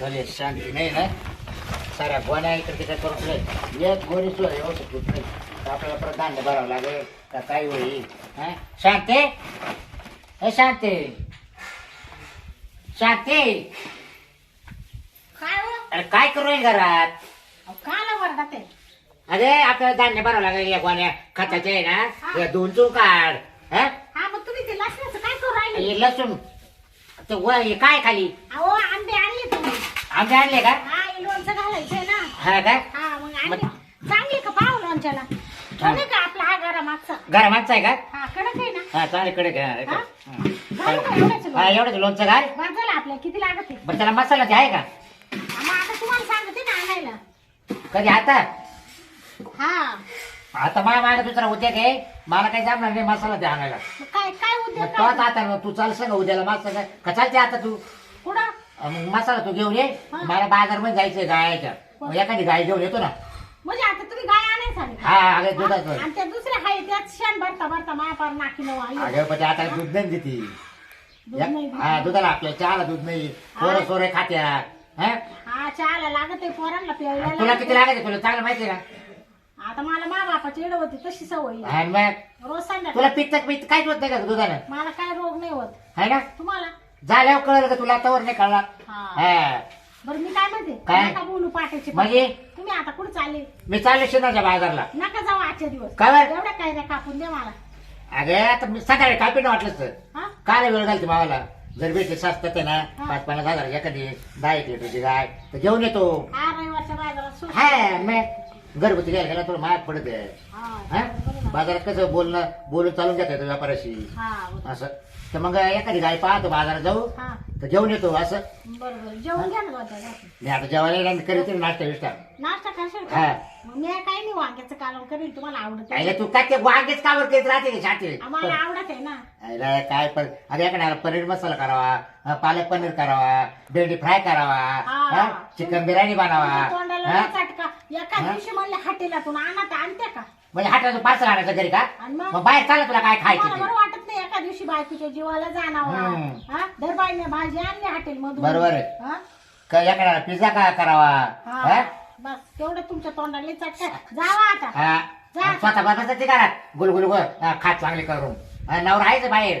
चले शांती नाही ना? साऱ्या गोण्या इकडे तिकडे करून ठेवले. एक व्यवस्थित होत नाही तर आपल्याला परत दांड भरावं लागेल. का काय होईल? हा? शांती? हे शांती? शांती? काय हो? अरे काय करू घरात? अहो, काला अरे आपल्याला धान्य भरावं लागेल या गोण्या. खताचे आहे ना? या दोन चूक काढ. हा? हा मग तुम्ही ते लसणाचं काय करू राहिले? हे लसूण. ते व- हे काय खाली? अहो आंबे आणले का? हा हे लोणचं घालायचंय ना. हा का? हा मग आणले. चांगले का पाहू लोणच्याला? तो नाही का आपला हा घरा मागचा घरा मागचा आहे का? हा कडक आहे ना. हा चालेल कडे हा? घालू का एवढंच हा एवढंच लोणचं घाल. बरं झालं आपल्याला किती लागत आहे? बरं त्याला मसाला ते आहे का? मग आता तुम्हाला सांगते ना आणायला. कधी आता? हा. आता मला माझा दुसरा उद्या घे मला काही जमणार नाही मसाला ते आणायला. मग काय काय मग उद्योग तो आता काय? आता मग तू चाल सांग उद्याला. मसाला का चालते आता तू? कुठं? मग मसाला तू घेऊन ये. हा. मला बाजारमध्ये जायचंय गायच्या मग एखादी गाय घेऊन येतो ना. म्हणजे आता तुम्ही गाय आणायला सांगितलं हा अगं दुधाचं. आणि त्या दुसऱ्या हाय त्यात शेण भरता भरता महापार नाकी नवा अगं पण ते आता दूध नाही देते. दूध नाही देत. हा दुधाला आपल्या चहाला दूध नाही. सोरे सोरे खात्या हा? हा चहाला लागत आहे पोरांना प्यायला. तुला किती लागायचं तुला? चांगलं माहिती आहे आहे. आता मला मा बापाची एड होती तशी सवय आहे. आणि मग? रोज तुला संध्याकाळी. पित्त पित्त काहीच होत नाही का दुधानं? मला काय रोग नाही होत. है ना? तुम्हाला? झाल्यावर कळलं का तुला? तवर नाही कळला हा. हा. बरं मी काय म्हणते? काय? नका बोलू पाठायचे म्हणजे? तुम्ही आता कुठे चालले? मी चालले बाजारला. नका जाऊ आजच्या दिवस. का बरं? एवढ्या काय रे कापून दे मला. अगं आता मी सकाळी काय पिणं वाटलं तर हा काय वेळ घालते मावाला? जर भेटले स्वस्त आहे ना हा. पाच पन्नास हजार एखादी दहा एक लिटरची गाय तर घेऊन येतो. हा रविवारच्या बाजारात सुट्टी. हा मग. घरगुती घ्यायला गेला थोडं महाग पडत. आहे हा हा? बरोबर. ना. बाजारात कसं बोलणं बोलून चालून घेता येतं व्यापाराशी. हा बरोबर. असं. तर मग एखादी गाय पाहतो बाजारात जाऊ. हा. तर घेऊन येतो असं. बरोबर जेवण घ्या ना. मी आता जेवायला करीत नाश्ता विष्टा नाश्ता करशील हा. का मग मी काय नाही वांग्याचं कालवण करीन तुम्हाला आवडत. आईला तू काय ते वांगेच कावर करीत राहते का शाते आम्हाला आवडत आहे ना. काय पण अरे एखाद्याला पनीर मसाला करावा पालक पनीर करावा भेंडी फ्राय करावा हा. चिकन बिर्याणी तुमच्या बनावा तोंडाला हा? लय चटका. एका हा? दिवशी म्हणले हाटेलातून आणा तर आणते का? म्हणजे हाताचं पार्सल आणायचं घरी का आणि मग? मग बाहेर चाललं तुला काय खायचं ते? बरं वाटत नाही एका दिवशी बायकोच्या जीवाला जाणावा हम्म. हा दरबाईने भाजी आणली हॉटेल मधून बरोबर आहे. हा? का एखाद्याला पिझ्झा का करावा हा. हा? बस तेवढं तुमच्या तोंडाला चटका जावा आता हा. जा. स्वतः बसायचं ते घरात गुलगुल खात चांगले करून हा, नवरा आहेच बाहेर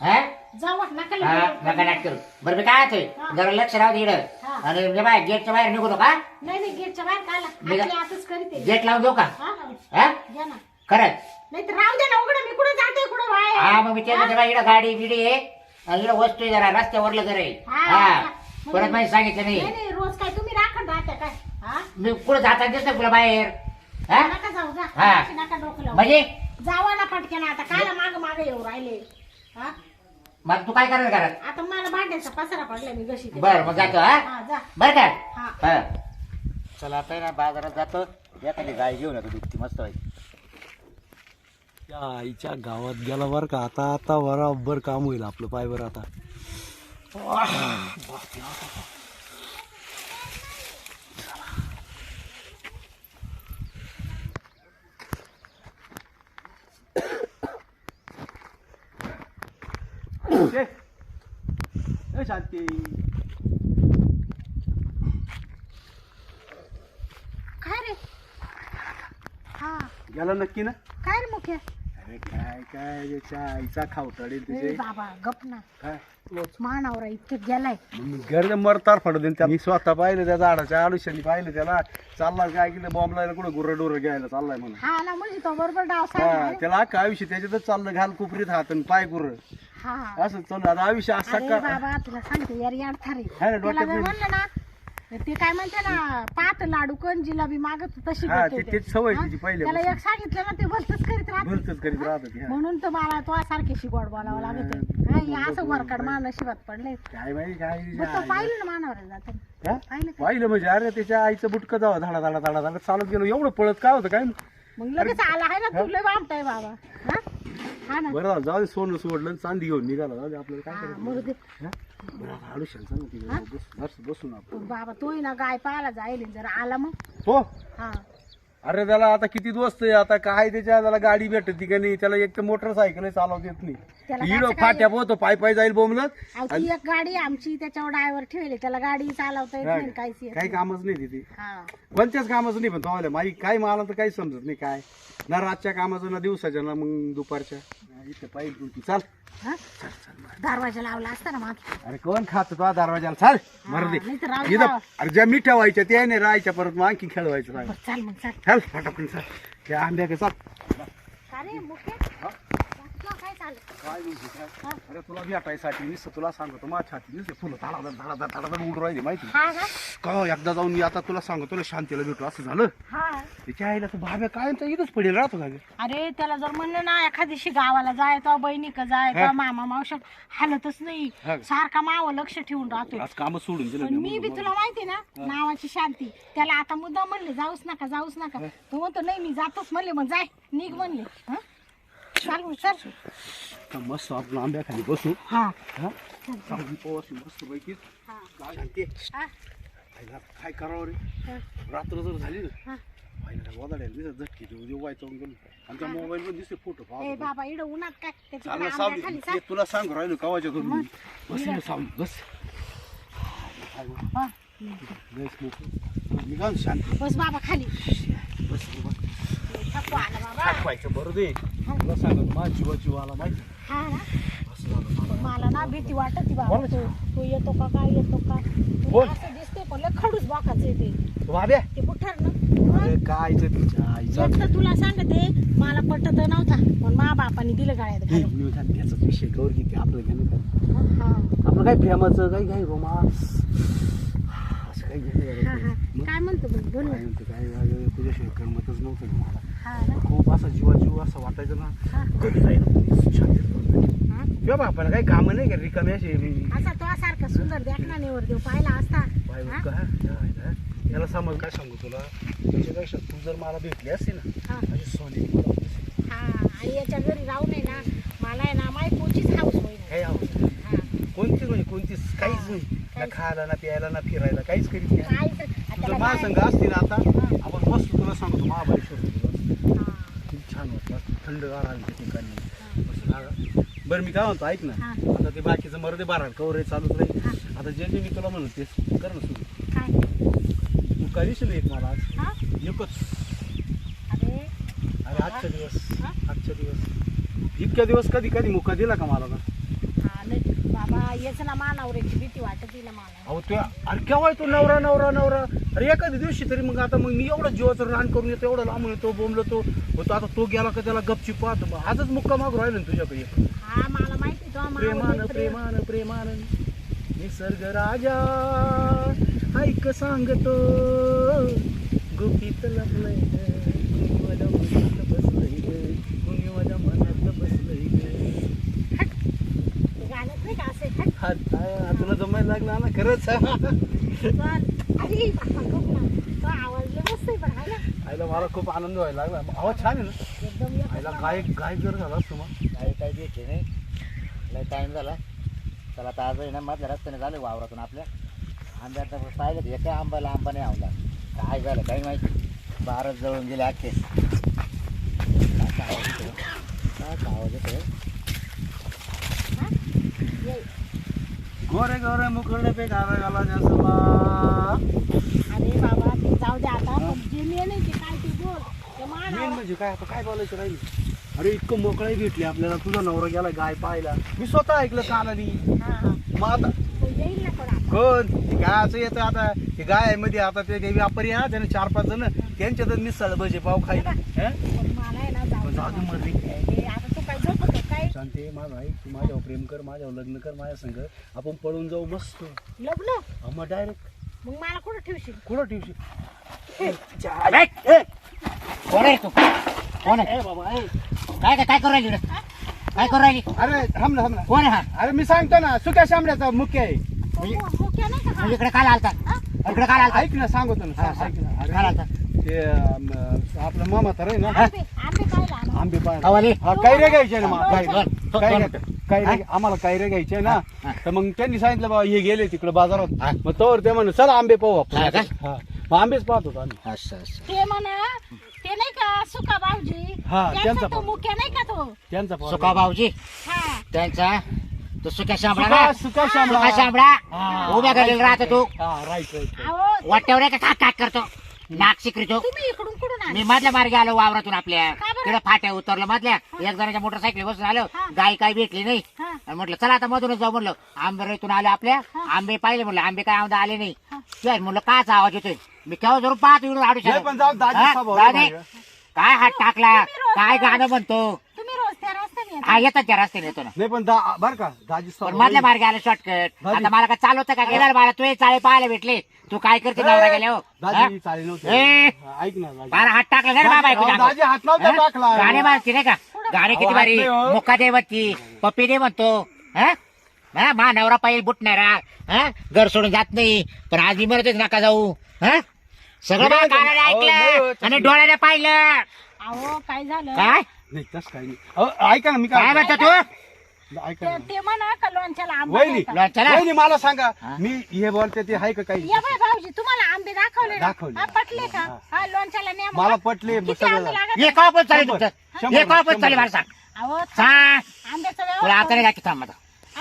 हा जावा नका हा, लगेच. नका नाट करू. बरं मी काय हा. जरा लक्ष राहू दे इकडं. हा. आणि म्हणजे बाहेर गेटच्या बाहेर निघू नका नाही नाही गेटच्या बाहेर काला मी- आपली आताच करीते गेट लावून देऊ का? हा हा. हा? घ्या ना. खरंच नाही तर राहू दे ना उघडं मी कुठे जाते कुठं बाहेर? हा मग मी ते इकडं गाडी बिडी आहे. आणि इकडं वस्तू आहे जरा रस्त्यावरलं आहे. हा. हा. परत माहिती सांगितलं नाही. नाही नाही रोज काय तुम्ही राखत राहता काय? हा? मी कुठं जाता दिसत तुला बाहेर. हा? नका जाऊ जा. हा. अशी नका डोकं लावू. म्हणजे? जावा ना पटकन आता कायला माग माग येऊ राहिले. हा? मग तू काय करणार घरात? आता मला भांड्याचा पसारा पडला मी गशी बरं मग जातो हा? हा जा. बरं का? हा. हा. चला आता आहे ना बाजारात जातो. एखादी गाय घेऊन येतो दुधती मस्त होईल. त्या आईच्या गावात गेला बर का? आता आता बराबर काम होईल आपलं पाय बरं आता. शांती काय रे हा गेला नक्की ना काय रे मुख्य अरे काय काय याच्या आईचा खावताडे ए तुझे बाबा गप ना काय मानावरा इतके गेलाय घर मरतार फड देईन त्या मी स्वतः पाहिलं त्या झाडाच्या आयुष्याने पाहिलं त्याला चालला काय केलं बॉम्ब लायला कुठं गुर्र डोर घ्यायला चाललाय म्हणून हा ना म्हणजे तो बरोबर डाव हा सांगणार त्याला अख्खं आयुष्य त्याच्यातच चाललं घाल कुपरीत हात आणि पाय गुर्र हा असं चालू आता आयुष्य अरे बाबा तुला सांगते यार यार थारे हा ना, त्याला डोक्यात जर नाही. म्हणलं ना ते काय म्हणते ना पात लाडू कण जिलाबी मागत तशी हा, भेटते ते- ते. तेच सवय हा? तिची पहिल्यापासून. त्याला एक सांगितलं ना ते भलतच करीत राहते भलतच करीत राहत ती, हा. म्हणून तर मला तो सारखी गोड बोलावं लागत हा, आहे. हा, हे असं वरकड मान नशिबात पडले काय माहिती काय मग तो पाहिलं ना मानावर जात हा? पाहिलं का? पाहिलं म्हणजे अरे त्याच्या आईचं बुटकं जावं धाडा धाडा धाडा धाडा चालत गेलो एवढं पळत काय होतं काय मग लगेच आला आहे ना तुला बामताय बाबा हा? हा ना. बरं झालं जाऊ दे सोनं सोडलं आणि चांदी घेऊन निघाला. जाऊ दे आपल्याला काय हा, करायचं? मरू दे. हा? बरं आता आयुष्याला सांग तिकडे. बस बस- बसून आपण. पण बाबा तोही ना गाय पाहायला जाईल जर आला मग. हो. हा. अरे त्याला आता किती दोस्त आहे आता काय त्याच्या त्याला गाडी भेटत का नाही? त्याला एक तर मोटरसायकल चालवता येत त्याला नाही काचं फाट्या पोहतो पाय पाय जाईल बोंबलत. अहो, ती एक गाडी आमची त्याच्यावर ड्रायव्हर ठेवले त्याला गाडी चालवता येत नाही काहीच येत काही कामच नाही तिथे. हा. कोणत्याच कामाचं नाही पण तो माई काय मला तर काही समजत नाही काय? ना रातच्या कामाचं ना दिवसाच्या ना मग दुपारच्या. इथे पाहिजे तुमची चाल. हा? दरवाजा लावला असता ना माग. अरे कोण खात तो दरवाजाला? चाल मरू दे. नाही तर इथं. अरे ज्या मी ठेवायच्या त्या नाही राहायच्या परत. मग आणखी खेळवायचं राहायचं. बरं, चाल मग चाल. चल फटाफट चल. त्या आंब्या का चाल. का रे मुके? काय चाललं काय म्हणते काय? अरे तुला भेटायसाठी नुसतं तुला सांगतो माझ्या छाती नुसते फुलं धाडा धाडा धाडा उडून राहिले माहिती? हा का का एकदा जाऊन मी आता तुला सांगतो तुला शांतीला भेटू असं झालं? हा. त्याच्या आईला तू भाब्या काय इथंच पडेल राहतो का? अरे त्याला जर म्हणलं ना एखाद्याशी गावाला जाय तो बहिणी का जाय हा. तो मामा मावशा हालतच नाही. हा. सारखा माव लक्ष ठेवून राहतोय. आज काम सोडून दिलं पण मी मी बी तुला माहिती ना नावाची शांती. त्याला आता मुद्दा म्हणले जाऊच नका जाऊच नका. तो म्हणतो नाही मी जातोच. म्हणले मग जाय निघ म्हणले. हं? चाल मग, चल तर मस्त आपण आंब्या खाली बसू. हा. हा? चांगली पोवाशी मस्त पैकी. हा. काय शांती. हा. आईला काय करावं रे? हा. रात्र जर झाली ना हा. आईला वदाड्याला दिसत झटके देऊ जेव्हा जाऊन गेलो. आमच्या मोबाईल मध्ये दिसते फोटो ए बाबा इड उन्हात काय? त्याची सावली ते तुला सांग राहिलो कवाच्या मग? बस ना सावली बस. हा. लयच मोकळं. मी काय शांत. बस बाबा खाली. बस बस. थकवा आला बाबा. व्हायचं बरं दे. तुला सांगत माझा जीवा जीव आला माहिती हा ना? असं झालं मला. मला ना भीती वाटत बाबा. बोला. तू तू येतो का काय येतो का? तुला बोल. असं दिसते पण लय खडूस बाकाच येते भाब्या ते बुठार ना. अरे काय इथं तिच्या आईचा? एक तर तुला सांगते मला पटत नव्हता पण मा बापाने दिलं गाड्यात हे, घालून. मी म्हणतो, त्याचाच विषय आपलं घेणं काय? हा. आपलं काय प्रेमाचं काही काही रोमा असं काही घेणं. काय म्हणतो मग बोल ना काय म्हणतो काय तुझ्याशिवाय करमतच नव्हतं मला हा ना खूप असा जीवा जीव असं वाटायचं ना हा. शांतीत करून जाईल. हा? किंवा बापाला काही कामं नाही का रिकामी अशी मी- असा तो सारखा सुंदर देखना नेवर देव पाहिला असता हा? बघ का? जायला. त्याला समज काय सांगू तुला त्याच्यापेक्षा तू जर मला भेटली असती ना हा. माझी सोनी मला. हा आणि याच्या घरी राहू नये ना मला आहे ना माई पोचीच हाऊस होईल काही आवडत नाही. हा. कोणतीच म्हणजे कोणतीच काहीच नाही ना. खायला ना प्यायला ना फिरायला काहीच करीत नाही काय तर- त्याला महासंघ काय- असते ना आता. आपण मस्त तुला सांगतो महाबळेश्वर. हा. खूप छान वाटतं थंडगार आहे त्या ठिकाणी. बरं मी काय म्हणतो ऐक ना. आता ते बाकीचं मरू दे बारा कवर चालूच राहील आता जे जे मी तुला म्हणत तेच कर ना सुरू तू काय दिसेल एक मला आज? एकच अरे आजचा दिवस? आजचा दिवस इतक्या दिवस कधी कधी मुका दिला का मला ना बाबा येच ना मानावऱ्याची भीती वाटत तिला मला. अहो तू अरे केव्हा तू नवरा नवरा नवरा? अरे एखाद्या दिवशी तरी मग आता मग मी एवढं जीवाचं रान करून येतो एवढं लांबून येतो बोंबलो तो होतो आता तो गेला का त्याला गपची पाहतो. मग आजच मुक्का मागू राहिलो ना तुझ्याकडे. हा मला माहिती तो प्रेमान प्रेमान प्रेमान. निसर्ग राजा ऐक सांगतो. गुपित लपलंय ग. कुणी माझ्या मनात बसलंय. ग. कुणी माझ्या मनात बसलंय ग. आ, तुला जमायला लागला ना खरंच. ना? आईला मला खूप आनंद व्हायला लागला. आवाज छान आहे ना? एकदम आईला. गायक गायक जर झाला असतो मग. काही काही भेटले नाही. लय टाईम झाला. चला आता आज आहे ना मधल्या रस्त्याने झालं वावरातून आपल्या. आंब्यात पाहिलं एका आंब्याला आंबा नाही आवला काय झालं काही माहिती? बारच जळून गेले अख्खे. काय काय आवाज येतोय? काय काय आवाज येतोय? हा? ये. गोरे गोरे मुखडे पे गारा गाला जसला अरे बाबा ते जाऊ दे आता. पण जे मेन आहे ते काय ते बोल. ते मान मेन म्हणजे काय? आता काय बोलायचं राहिली? अरे इतकं मोकळाही भेटली आपल्याला. तुझा नवरा गेला गाय पाहायला. मी स्वतः ऐकलं कानानी. हा हा. मग आता तो येईल ना पण आता कोण ते गायचं येतं आता. ते गायमध्ये. आता ते ते व्यापारी आहे ना त्याने चार पाच जण. त्यांच्यातच मिसळ भजे पाव खायला हं? पण मला आहे ना जाऊ दे. हे आता तू काय झोपत काय शांती माझं ऐक तू माझ्यावर प्रेम कर माझ्यावर लग्न कर माझ्या संग आपण पळून जाऊ मस्त. लग्न? मग डायरेक्ट मग मला कुठं ठेवशील? कुठं ठेवशील! कोण आहे तू? कोण आहे? ए बाबा ए. काय काय काय करू राहिली रे? काय करू राहिली? अरे थांब ना थांब ना. कोण आहे हा? अरे मी सांगतो ना सुक्या शामड्याचा मुख्य आहे. तो मो- मोक्या नाही का हा? म्हणजे इकडे काय आलता. हा? इकडे काय आलता. ऐक ना सांगतो ना हा, सांग- ऐक ना. काय अरे, आलता. ते अं, आपलं मामा तर आहे ना? आंबे हवाली? पाहिजे हा कैऱ्या घ्यायच्या ना मा- कैऱ्या. कैऱ्या कैऱ्या आम्हाला कैऱ्या घ्यायच्या ना. हा. तर मग त्यांनी सांगितलं बाबा हे गेले तिकडे हा. बाजारात मग तोवर ते म्हणून चला आंबे पाहू हा का? हा. आंबेच पाहत होतो आम्ही. असं असं ते म्हणा ते नाही का सुका भाऊजी? हा, त्यांचा त्यांचा तो भाऊ. मुख्य नाही का तो? त्यांचा पोरगा. सुका भाऊजी? हा. त्यांचा? तो सुक्या शांबळा सुका ना सुका शामळा. सुका शांबळा? हा, उभ्या राहतो तू? हा अहो वाट्यावर आहे का काक काक करतो? नाक शिकरितो तुम्ही इकडून कुठून आले? मी मधल्या मार्गे आलो वावरातून आपल्या. का बरं? तिकडे फाट्या उतरलो मधल्या. एक जणाच्या मोटरसायकल बसून आलो. हा. गाय काय भेटली नाही. हा. आणि म्हटलं चला आता मधूनच जाऊ म्हणलं. आंबेतून आले आपल्या. आंबे पाहिले म्हणलं. आंबे काय आमदा आले नाही. हा. काय म्हणलं काच आवाज येतोय. मी केव्हा जरूर पाहतो इकडून आडू नाही, पण जाऊ, दाजी स्वभाव आहे माझा. काय हात टाकला? काय गाणं म्हणतो तुम्ही रोज त्या रस्त्याने येता. हा येतात त्या रस्त्याने येतो ना. नाही पण दा बर का दाजी पण मधल्या आहे. मार्गे आलं शॉर्टकट. आता मला काय चालवतं का? गेला मला तू चाळे पाहायला भेटले. तू काय करते नवरा गेल्या हो? दाजी चालेल ए! नव्हते. हा, ऐक ना दाजी. बारा हात टाकला ना बाबा दाजी अहो, दाजी हात नव्हता टाकला. गाणे मारते नाही का? गाणे किती अहो, भारी. हात नाही हो. मुक्का देवती पप्पी दे म्हणतो. हा? हा, मा नवरा पाहिजे बुटणारा. हा? घर सोडून जात नाही. पण आज मी म्हणतोय नका जाऊ. हा? सगळं नाही, मला कानाने अहो, नाही हो, ऐकलं आणि डोळ्याने पाहिलं. अहो काय झालं? काय? नाही तसं काही नाही अहो, ऐका ना मी काय काय म्हणतो तू ऐका ते ना ते म्हणा का लोणच्याला आंबा वहिनी नाही का? लोणच्याला? वहिनी मला सांगा हा? मी हे बोलते ते आहे का काही या बाय भाऊजी तुम्हाला आंबे दाखवले ना? दाखवले. हा, पटले का हा लोणच्याला. मला पटले किती सगळं आंबे झालं. लागत का पण चालेल शंभर. तुमचं शंभर, हे का पण शंभर. चालेल मला सांग अहो सांग आंब्याचं तुला व्यवस्था- आता नाही दाखवत थांब आता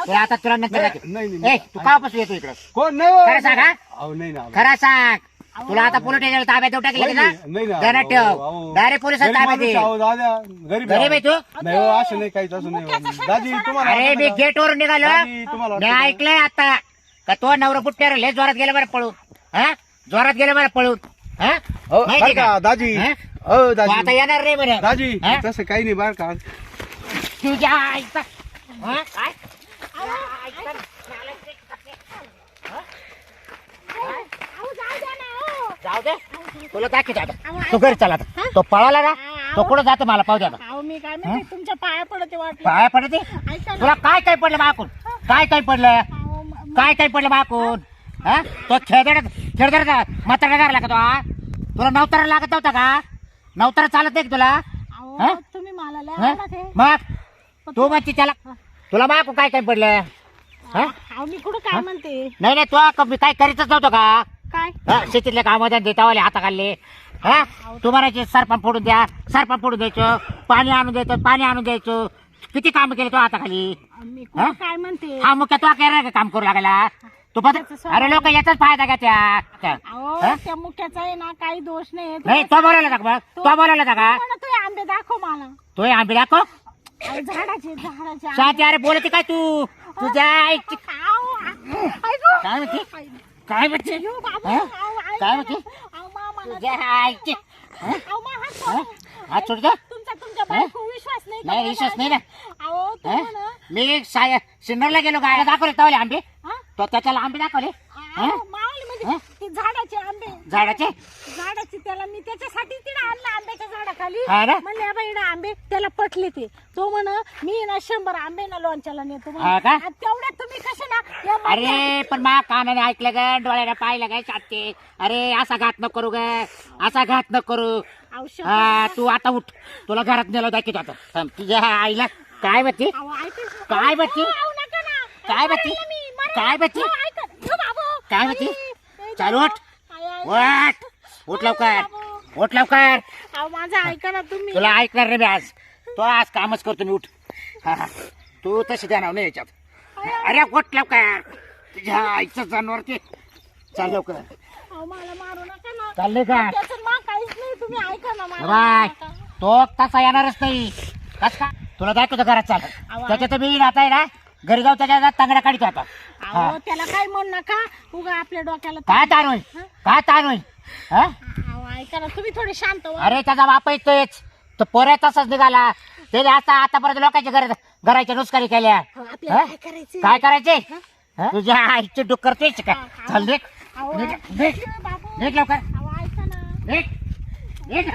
तुला आता तुला नंतर नाही, दाखव नाही, नाही. ए तू का पासून येतो इकडं कोण नाही हो. खरं सांग, हा? अहो नाही ना खरा सांग तुला आता पोलीस स्टेशनला ताब्यात देऊ टाकले ना नाही ना ध्यानात अहो, ठेव. डायरेक्ट पोलिसात गरीब ताब्यात दे दादा गरीब गरीब आहे तू नाही हो असं नाही काहीच असं नाही मुख्याचा. शब्द दादी सोडा. तुम्हाला अरे मी? गेट वरून निघालो दादी, तुम्हाला मी वाटतं? ऐकलंय आता का तो नवरा बुट्ट्यावर लय जोरात गेला बरं पळून हा जोरात गेला बरं पळून हा हो, माहिती बरं का का? दाजी हा? तो आता दाजी येणार रे बरं दाजी हा? तसं काही नाही बरं का तुझ्या आईचा हा? काय अहो, जाऊ द्या ना, अहो. जाऊ दे. तुला दाखवतो आता अहो, तू घरी चला आता? तो पळाला ना. तो कुठं जातो मला पाहू दे आता. अहो, मी काय तुमच्या पाया पडते वाटलं पाया पडते? ऐका ना. तुला काय काय पडलं माकून काय काय पडलं? अहो, म- म- काय काय पडलं माकून हा? तो खेळदड खेळदड म्हातारा घरला का तो हा? तुला नवतारा लागत नव्हता का? नवतारा चालत नाही का तुला? अहो, हा? तुम्ही मला लय हा? मग. तू म्हणते त्याला तुला माकू काय काय पडलं? हा? अहो, मी कुठं काय म्हणते? नाही नाही तो मी काय करीतच नव्हतो का? काय? हा, शेतीतल्या कामामध्ये देतावाले हाता खाल्ले. हा? तू म्हणायचे सरपण फोडून द्या सरपण फोडून द्यायचं पाणी आणून द्यायचं पाणी आणून द्यायचं. किती काम केले तो मी हा? कुठं काय म्हणते? हा मुख्य तो काय रे काम करू लागायला तू स्वभाव. अरे लोक याचाच फायदा का त्या त्या- अहो हा? त्या मुख्याचा आहे ना काही दोष नाही. नाही तो बोलायला का बघ तो बोलायला का तू आंबे दाखव मला. तो आंबे दाखव. अहो, झाडाचे झाडाचे आंबे. अरे बोलते काय तू? तुझ्या आईची अहो, आ- ऐकू. काय म्हणते? आई- काय ऐका काय मला- तुझ्या आईची हात? सोडा. नाही? विश्वास नाही ना. मी साय सिन्नरला गेलो गायला दाखवले तवले आंबे? तो त्याच्याला आंबे दाखवले. हा? ते झाडाचे आंबे झाडाचे झाडाची त्याला मी त्याच्यासाठी तिला आणलं आंब्याच्या झाडाखाली हा ना? म्हणले बाई इकडे आंबे त्याला पटले ते तो म्हण मी ना शंभर आंबे ना लोणच्याला नेतो म्हणे. हा का? आणि तेवढ्यात तुम्ही कसे ना या अरे पण मा कानाने ऐकलं ग डोळ्याने पाहिलं ग शाते अरे असा घात न करू ग असा घात न करू शंभर- हा तू आता उठ तुला घरात नेलं दाखवतो आता थांब, तुझ्या आईला काय म्हणते अहो, ना. काय बच्ची? अहो, अहो, नका ना. काय बच्ची? मरेल मी, मरेल. काय ऐका. अहो, बाबू. काय बच्ची? चालू उठ. उठ. उठ लवकर. उठ लवकर. अहो, माझं ऐका ना तुम्ही. तुला ऐकणार रे मी आज. तो आज कामच करतो मी उठ. हा, हा. तू तशी ध्यानाव नाही याच्यात. अरे उठ लवकर. तुझ्या आईचं जनावर ते. चाल लवकर. अहो, मला मारू नका ना. चालले का त्याचं मा काहीच नाही. तुम्ही ऐका ना मला बाय मारू नका. तो तसा येणारच नाही. कस का? तुला दाखवतो घरात चाल. त्याच्यात मी आता आहे ना. घरी जाऊ त्याच्या तांगडा काढतो आता. अहो त्याला काय म्हणू नका. उगा आपल्या डोक्याला काय ताण होईल? काय ताण होईल? हा? अहो, ऐका ना तुम्ही थोडे शांत व्हा. अरे त्याचा बाप येतोच तो पोऱ्या तसाच निघाला. त्याने आता आतापर्यंत लोकांच्या घर घराच्या नुसकानी केल्या. अहो, आपल्याला हा? काय करायचे? तुझ्या आईचे डुक्कर तेच का? हा, चल निघ. अहो, निघ. निघ. बाबू निघ लवकर. अहो ऐका ना. निघ. निघ.